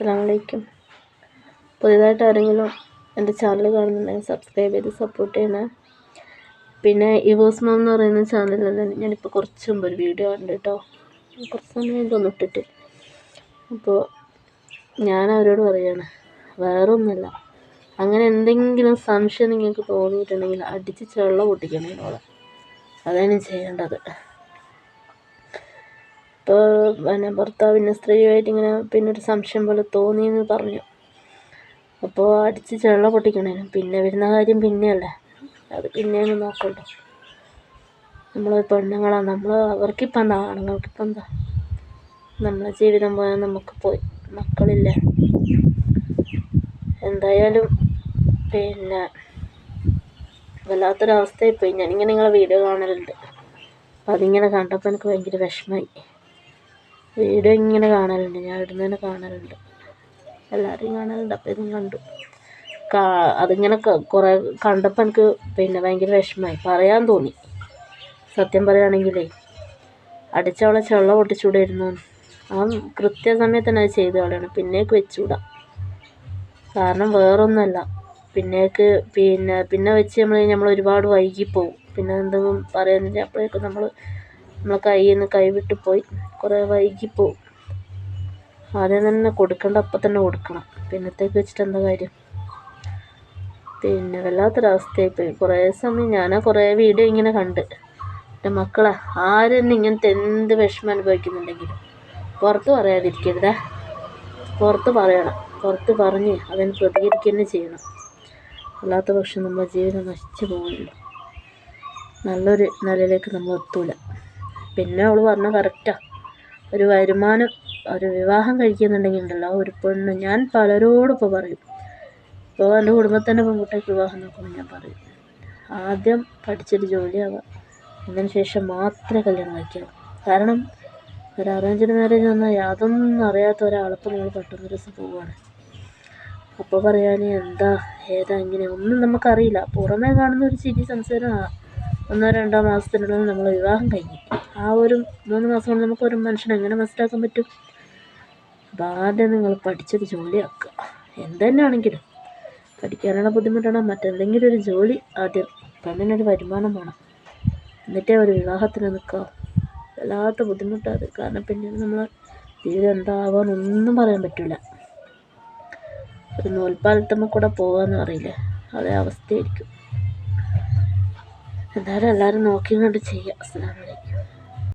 അസ്സാമലൈക്കും പുതിയതായിട്ട് ആരെങ്കിലും എന്റെ ചാനൽ കാണുന്നുണ്ടെങ്കിൽ സബ്സ്ക്രൈബ് ചെയ്ത് സപ്പോർട്ട് ചെയ്യണേ. പിന്നെ ഇവോസ് മോം എന്ന് പറയുന്ന ചാനലിൽ ഞാനിപ്പോൾ കുറച്ച് മുമ്പ് ഒരു വീഡിയോ ഉണ്ട് കേട്ടോ കുറച്ച് സമയം തോന്നുന്നു ഇട്ടിട്ട്. അപ്പോൾ ഞാൻ അവരോട് പറയുകയാണ് വേറൊന്നുമല്ല. അങ്ങനെ എന്തെങ്കിലും സംശയം നിങ്ങൾക്ക് തോന്നിയിട്ടുണ്ടെങ്കിൽ അടിച്ച് ചെള്ള പൊട്ടിക്കണം എന്നോട്. അതാണ് ചെയ്യേണ്ടത്. പിന്നെ ഭർത്താവിന് സ്ത്രീയുമായിട്ട് ഇങ്ങനെ പിന്നെ ഒരു സംശയം പോലെ തോന്നി എന്ന് പറഞ്ഞു. അപ്പോൾ അടിച്ച് ചെള്ള പൊട്ടിക്കണേനു. പിന്നെ വരുന്ന കാര്യം പിന്നെയല്ലേ. അത് പിന്നെയാണ് നോക്കണ്ടോ. നമ്മൾ പെണ്ണുങ്ങളാണ് നമ്മൾ അവർക്കിപ്പം എന്താ? ആണുങ്ങൾക്കിപ്പം എന്താ? നമ്മളെ ജീവിതം പോയാൽ നമുക്ക് പോയി. മക്കളില്ല. എന്തായാലും പിന്നെ വല്ലാത്തൊരവസ്ഥയായിപ്പോയി. ഞാനിങ്ങനെ നിങ്ങളെ വീഡിയോ കാണലുണ്ട്. അപ്പം അതിങ്ങനെ കണ്ടപ്പോൾ എനിക്ക് ഭയങ്കര വിഷമമായി. വീഡിയോ ഇങ്ങനെ കാണലുണ്ട്. ഞാൻ ഇവിടുന്ന് തന്നെ കാണലുണ്ട്. എല്ലാവരെയും കാണലുണ്ട്. അപ്പോൾ ഇതും കണ്ടു. കാ അതിങ്ങനെ കുറേ കണ്ടപ്പോൾ എനിക്ക് പിന്നെ ഭയങ്കര വിഷമമായി. പറയാൻ തോന്നി. സത്യം പറയുകയാണെങ്കിലേ അടിച്ചവളെ ചെള്ള പൊട്ടിച്ചൂടായിരുന്നു ആ കൃത്യസമയത്ത് തന്നെ അത് ചെയ്ത് കളയണം. പിന്നേക്ക് വെച്ചുകൂടാ കാരണം വേറൊന്നുമല്ല. പിന്നേക്ക് പിന്നെ പിന്നെ വെച്ച് നമ്മൾ നമ്മൾ ഒരുപാട് വൈകിപ്പോവും. പിന്നെ എന്തെങ്കിലും പറയുന്നില്ല അപ്പോഴേക്കും നമ്മൾ നമ്മളെ കയ്യിൽ നിന്ന് കൈവിട്ട് പോയി. കുറേ വൈകിപ്പോവും. ആദ്യം തന്നെ കൊടുക്കേണ്ട അപ്പം തന്നെ കൊടുക്കണം. പിന്നത്തേക്ക് വെച്ചിട്ട് എന്താ കാര്യം? പിന്നെ വല്ലാത്തൊരവസ്ഥയായിപ്പോയി. കുറേ സമയം ഞാൻ കുറേ വീഡിയോ ഇങ്ങനെ കണ്ട്. എന്റെ മക്കളെ ആരും ഇങ്ങനത്തെ എന്ത് വിഷമം അനുഭവിക്കുന്നുണ്ടെങ്കിലും പുറത്ത് പറയാതിരിക്കരുതേ. പുറത്ത് പറയണം. പുറത്ത് പറഞ്ഞ് അതിന് പ്രതികരിക്കുക ചെയ്യണം. അല്ലാത്ത പക്ഷം നമ്മുടെ ജീവിതം നശിച്ചു പോകുന്നുണ്ട് നല്ലൊരു നിലയിലേക്ക് നമ്മൾ എത്തൂല. പിന്നെ അവൾ പറഞ്ഞ കറക്റ്റാണ് ഒരു വരുമാനം ഒരു വിവാഹം കഴിക്കുന്നുണ്ടെങ്കിൽ ഉണ്ടല്ലോ ഒരു പെണ്ണ്. ഞാൻ പലരോടും ഇപ്പോൾ പറയും. ഇപ്പോൾ എന്റെ കുടുംബത്തിന്റെ പെൺകുട്ടിക്ക് വിവാഹം നോക്കുമ്പോൾ ഞാൻ പറയും. ആദ്യം പഠിച്ചൊരു ജോലിയാവാം. അതിന് ശേഷം മാത്രമേ കല്യാണം കഴിക്കാവൂ. കാരണം ഒരു അറേഞ്ച്ഡ് മാരേജ് വന്നാൽ യാതൊന്നും അറിയാത്ത ഒരാളിപ്പോൾ നമ്മൾ പെട്ടെന്ന് ദിവസം പോവുകയാണ് അപ്പോൾ പറയാൻ എന്താ ഏതാ ഇങ്ങനെ ഒന്നും നമുക്കറിയില്ല. പുറമേ കാണുന്ന ഒരു ചിരി സംസാരമാണ് ഒന്നോ രണ്ടോ മാസത്തിനുള്ളിൽ നമ്മൾ വിവാഹം കഴിഞ്ഞു. ആ ഒരു മൂന്ന് മാസം കൊണ്ട് നമുക്ക് ഒരു മനുഷ്യനെ എങ്ങനെ മനസ്സിലാക്കാൻ പറ്റും? അപ്പം ആദ്യം നിങ്ങൾ പഠിച്ചൊരു ജോലിയാക്കുക എന്തുതന്നെയാണെങ്കിലും പഠിക്കാനുള്ള ബുദ്ധിമുട്ടാണ് മറ്റെന്തെങ്കിലും ഒരു ജോലി ആദ്യം പെണ്ണിനൊരു വരുമാനം വേണം. എന്നിട്ടേ ഒരു വിവാഹത്തിന് നിൽക്കുക. വല്ലാത്ത ബുദ്ധിമുട്ടാണ് കാരണം പിന്നീട് നമ്മൾ ജീവിതം എന്താവാന്നൊന്നും പറയാൻ പറ്റില്ല ഒരു നൂൽപ്പാലത്തമ്മ കൂടെ പോകാമെന്ന് അറിയില്ല അതേ അവസ്ഥയായിരിക്കും. എന്തായാലും എല്ലാവരും നോക്കിയും കണ്ട് ചെയ്യുക. അസ്സലാമലൈക്കും